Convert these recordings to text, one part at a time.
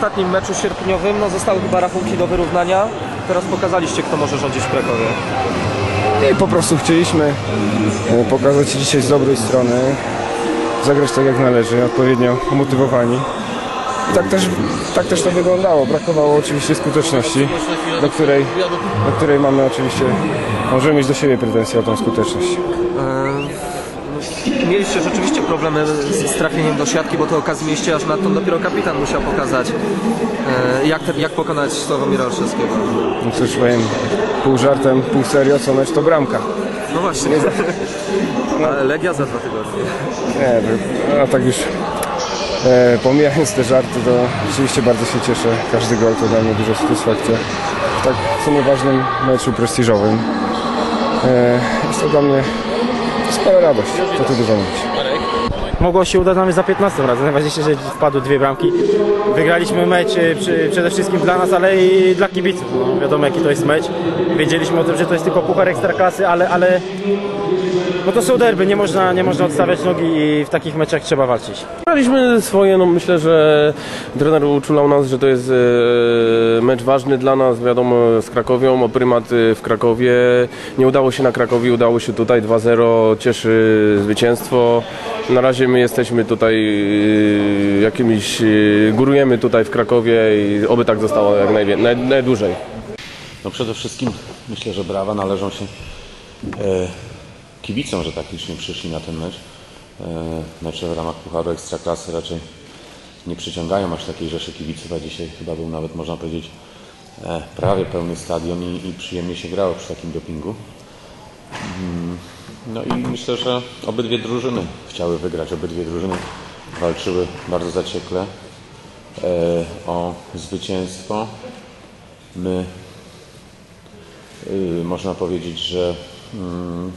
ostatnim meczu sierpniowym no, zostały chyba rachunki do wyrównania. Teraz pokazaliście, kto może rządzić w Krakowie. I po prostu chcieliśmy e, pokazać się dzisiaj z dobrej strony, zagrać tak jak należy, odpowiednio umotywowani. I tak też, tak też to wyglądało. Brakowało oczywiście skuteczności, do której, do której mamy oczywiście, możemy mieć do siebie pretensje o tą skuteczność. Mieliście rzeczywiście problemy z, trafieniem do siatki, bo to okazji mieliście aż na to dopiero kapitan musiał pokazać. E, Jak, te, jak pokonać Sławomira Olszewskiego? No cóż powiem, pół żartem, pół serio, co mecz to bramka. No właśnie. Ale Legia za dwa tygodnie. Nie, no tak już e, pomijając te żarty, to oczywiście bardzo się cieszę. Każdy gol to dla mnie duża satysfakcja. W tak w sumie ważnym meczu prestiżowym. E, jest to dla mnie Esperávamos, estou tudo bem. Mogło się udać za 15 razem. Najważniejsze, że wpadły dwie bramki. Wygraliśmy mecz e, przy, przede wszystkim dla nas, ale i dla kibiców. No, wiadomo jaki to jest mecz. Wiedzieliśmy o tym, że to jest tylko puchar ekstraklasy, ale, ale no to są derby, nie można, nie można odstawiać nogi i w takich meczach trzeba walczyć. Graliśmy swoje, no myślę, że trener uczulał nas, że to jest e, mecz ważny dla nas, wiadomo, z Krakowią, o prymat e, w Krakowie. Nie udało się na Krakowi, udało się tutaj 2-0, cieszy zwycięstwo. Na razie my jesteśmy tutaj e, jakimiś, e, górujemy tutaj w Krakowie i oby tak zostało jak najwie- naj, najdłużej. No przede wszystkim myślę, że brawa należą się e, kibicom, że tak licznie przyszli na ten mecz. E, mecze w ramach Pucharu Ekstraklasy raczej nie przyciągają aż takiej rzeszy kibiców, a dzisiaj chyba był nawet można powiedzieć e, prawie pełny stadion i, i przyjemnie się grało przy takim dopingu. Mm, No i myślę, że obydwie drużyny chciały wygrać, obydwie drużyny walczyły bardzo zaciekle e, o zwycięstwo. My Yy, można powiedzieć, że mm,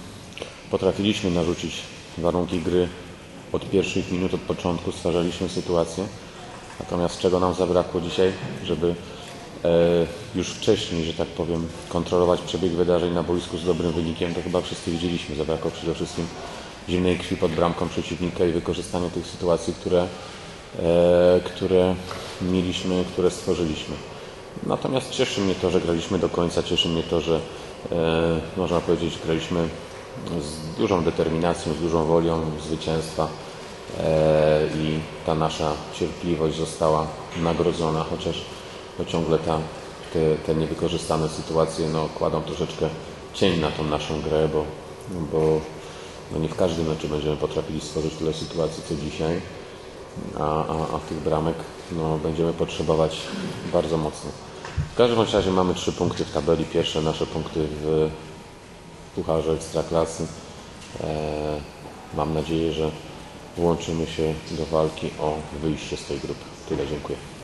potrafiliśmy narzucić warunki gry od pierwszych minut, od początku, stwarzaliśmy sytuację. Natomiast czego nam zabrakło dzisiaj, żeby już wcześniej, że tak powiem, kontrolować przebieg wydarzeń na boisku z dobrym wynikiem, to chyba wszyscy widzieliśmy. Zabrakło przede wszystkim zimnej krwi pod bramką przeciwnika i wykorzystania tych sytuacji, które, e, które mieliśmy, które stworzyliśmy. Natomiast cieszy mnie to, że graliśmy do końca, cieszy mnie to, że e, można powiedzieć, graliśmy z dużą determinacją, z dużą wolią zwycięstwa e, i ta nasza cierpliwość została nagrodzona, chociaż no, ciągle ta, te, te niewykorzystane sytuacje no, kładą troszeczkę cień na tą naszą grę, bo, bo no, nie w każdym meczu będziemy potrafili stworzyć tyle sytuacji co dzisiaj a, a, a tych bramek no, będziemy potrzebować bardzo mocno. W każdym razie mamy trzy punkty w tabeli. Pierwsze nasze punkty w Pucharze Ekstraklasy. E, mam nadzieję, że włączymy się do walki o wyjście z tej grupy. Tyle, dziękuję.